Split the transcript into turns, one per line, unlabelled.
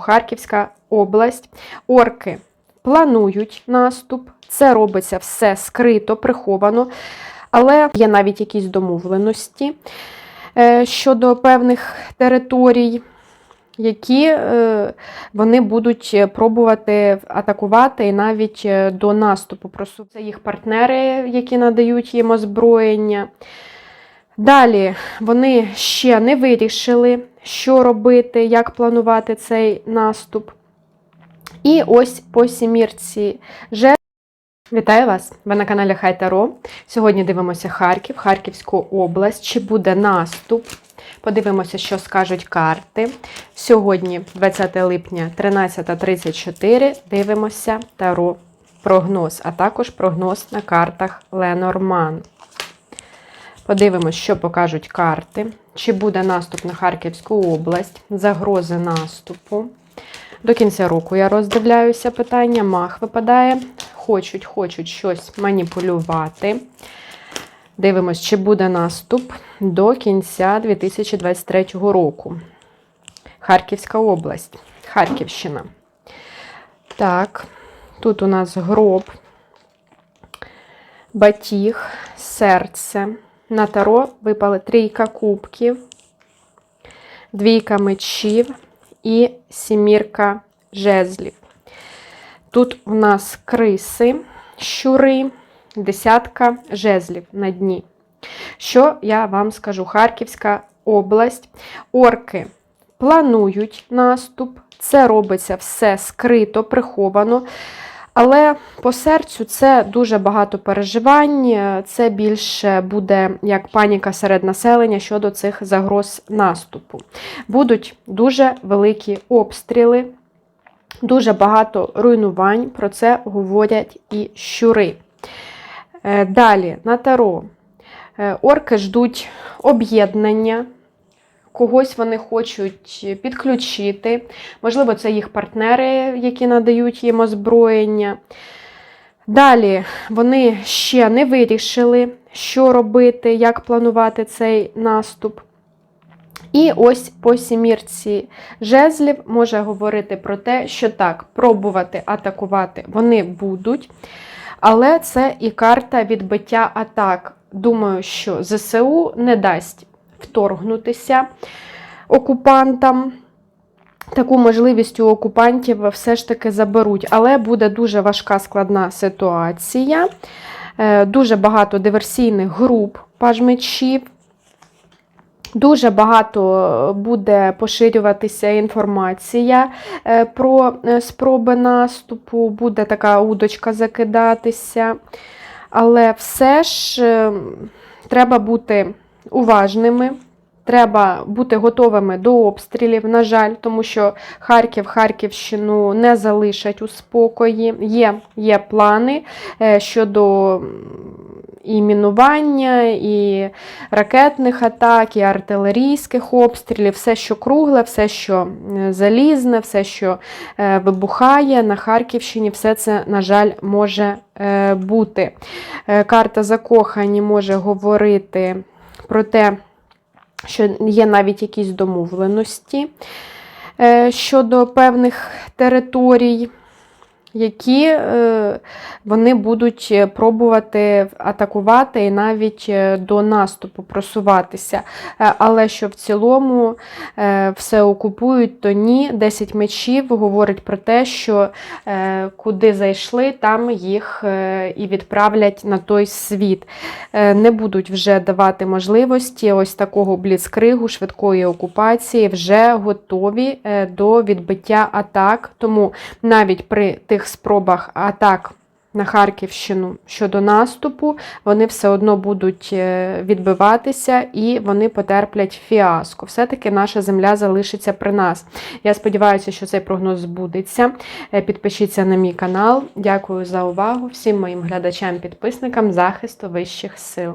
Харківська область. Орки планують наступ. Це робиться все скрито, приховано, але є навіть якісь домовленості е, щодо певних територій, які е, вони будуть пробувати атакувати і навіть е, до наступу. Це їх партнери, які надають їм озброєння. Далі вони ще не вирішили, що робити, як планувати цей наступ. І ось по сімірці же. Вітаю вас! Ви на каналі Хай Таро. Сьогодні дивимося Харків, Харківську область. Чи буде наступ? Подивимося, що скажуть карти. Сьогодні, 20 липня, 13.34, дивимося Таро прогноз, а також прогноз на картах Ленорман. Подивимось, що покажуть карти. Чи буде наступ на Харківську область, загрози наступу. До кінця року я роздивляюся питання. Мах випадає. Хочуть, хочуть щось маніпулювати. Дивимось, чи буде наступ до кінця 2023 року. Харківська область, Харківщина. Так, тут у нас гроб, батіг, серце. На таро випали трійка кубків, двійка мечів і сімірка жезлів. Тут у нас криси, щури, десятка жезлів на дні. Що я вам скажу? Харківська область. Орки планують наступ. Це робиться все скрито, приховано. Але по серцю це дуже багато переживань. Це більше буде як паніка серед населення щодо цих загроз наступу. Будуть дуже великі обстріли, дуже багато руйнувань. Про це говорять і щури. Е, Далі на таро. Е, Орки ждуть об'єднання. Когось вони хочуть підключити. Можливо, це їх партнери, які надають їм озброєння. Далі вони ще не вирішили, що робити, як планувати цей наступ. І ось по сімірці жезлів може говорити про те, що так, пробувати атакувати вони будуть. Але це і карта відбиття атак. Думаю, що ЗСУ не дасть вторгнутися окупантам. Таку можливість у окупантів все ж таки заберуть, але буде дуже важка складна ситуація. Е, Дуже багато диверсійних груп пажмечів. Дуже багато буде поширюватися інформація е, про е, спроби наступу, буде така удочка закидатися. Але все ж треба бути уважними. Треба бути готовими до обстрілів, на жаль, тому що Харків, Харківщину не залишать у спокої. Є, є плани е, щодо і мінування, і ракетних атак, і артилерійських обстрілів, все, що кругле, все, що залізне, все, що е, вибухає на Харківщині, все це, на жаль, може е, бути. Карта закохані може говорити про те, що є навіть якісь домовленості е, щодо певних територій, які е, вони будуть пробувати атакувати і навіть е, до наступу просуватися. Е, Але що в цілому е, все окупують, то ні. 10 мечів говорить про те, що е, куди зайшли, там їх е, і відправлять на той світ. Е, Не будуть вже давати можливості ось такого бліцкригу, швидкої окупації, вже готові е, до відбиття атак. Тому навіть при тих спробах атак на Харківщину щодо наступу, вони все одно будуть е, відбиватися і вони потерплять фіаско. Все-таки наша земля залишиться при нас. Я сподіваюся, що цей прогноз збудеться. Е, Підпишіться на мій канал. Дякую за увагу всім моїм глядачам, підписникам захисту вищих сил.